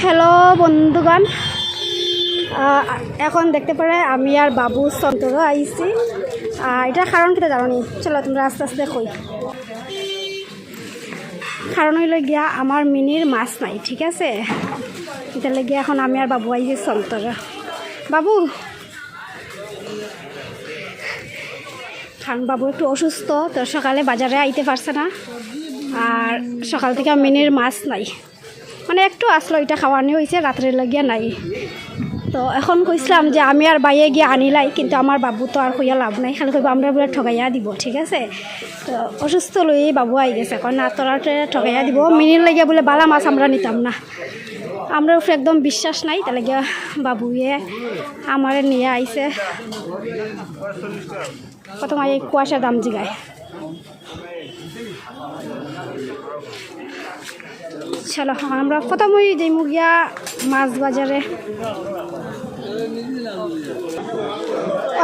Hello বন্ধুগণ। এখন দেখতে পারে আমি আর বাবু সন্তর আইছি। আহ, এটা কারণ কিটা জানো চলো তোমরা আস্তে আস্তে কই কারণ হইল গিয়া আমার মিনির মাছ নাই ঠিক আছে? এটা গিয়া এখন আমি আর বাবু আইছি সন্তর বাবু! কারণ বাবু একটু অসুস্থ তো সকালে বাজারে আইতে পারছে না। আর সকাল থেকে মিনির মাছ নাই। মানে একটু আসলো এটা খাওয়ানি হয়েছে রাত্রে লাগিয়া নাই। তো এখন কইছিলাম যে আমি আর বাইয়ে গিয়ে আনিলাই, কিন্তু আমার বাবু তো আর কইয়া লাভ নাই। খালি কইব আমরা বলে ঠগাইয়া দিব ঠিক আছে? তো অসুস্থ লই বাবু আই গেছে। এখন আতরাতে ঠগাইয়া দিব। মিনির লাগিয়া বলে বালা মাছ আমরা নিতাম না। আমরা উপরে একদম বিশ্বাস নাই। তাহলে গিয়া বাবুয়ে আমার নিয়ে আইছে। প্রথম এই কুয়াশার দাম জিগায় চলো, আমরা প্রথমই যাই মুগিয়া মাছ বাজারে।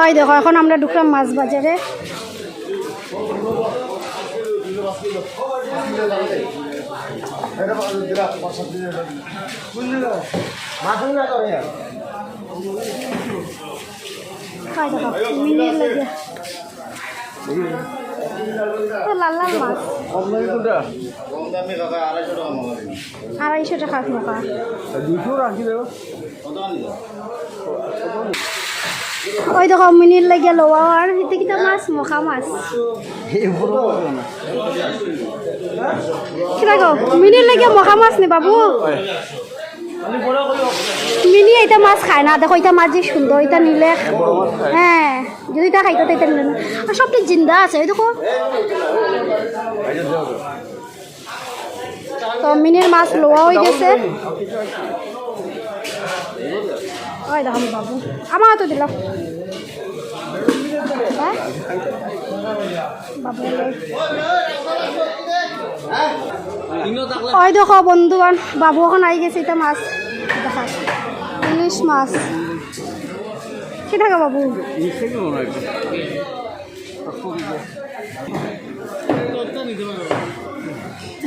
ওই দেখো, এখন আমরা ঢুকলাম মাছ বাজারে। ওই মিনিট ও লাল লাল মাছ কাকা আড়াইশো টাকা মোকা দুশো রাখি ওই দেখো মিনিট লাগে লোয়ার এতে কিটা মাছ? মখা মাছ। কিটা গো মিনিট লাগে মখা মাছ নে বাবু। মিনি এটা মাছ খায় না। দেখো এটা মাছ যে সুন্দর এটা নিলে হ্যাঁ যদি এটা খাইতো এটা নিলে আর সবটি জিন্দা আছে ওই দেখো। তো মিনির মাছ লোয়া হয়ে গেছে। ওই দেখো বাবু। আমার তো দিল। হ্যাঁ? বাবু ওই দেখো বন্ধুগণ বাবু এখন আই গেছে এটা মাছ দেখা ইলিশ মাছ কি থাকে বাবু?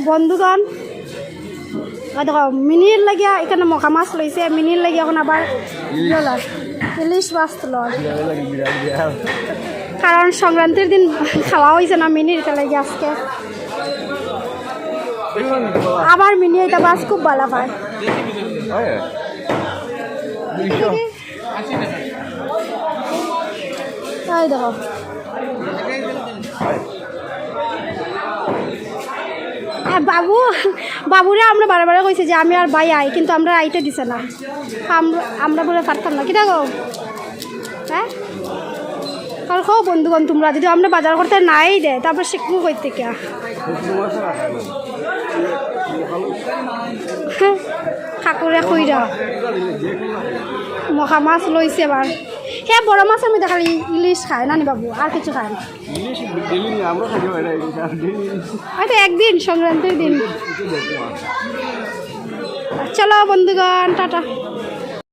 বন্ধুগণ দেখো মিনির লাগিয়া এখানে মখা মাছ লইছে মিনির লাগিয়া এখন আবার ইলিশ মাছ লয়। কারণ সংক্রান্তির দিন খাওয়া হয়েছে না মিনির এটা লাগে আজকে। আমার মিনি এটা মাছ খুব ভালো পায় তাই বাবু, বাবুরা আমরা বারে কইছে যে আমি আর ভাই আই, কিন্তু আমরা আইতে দিছে না। আমরা বলে পারতাম না। কি দেখো? হ্যাঁ? কারণ খাও বন্ধুগণ তোমরা, যদি আমরা বাজার করতে নাই দে, তারপর শিখব কই থেকে কাকুরে খুইরা মখা মাছ লইছে এবার হ্যাঁ বড় মাছ আমি দেখালি ইলিশ খায় নানি বাবু? আর কিছু খায় না? হয়তো একদিন সংক্রান্তির দিন। চলো বন্ধুগণ টাটা।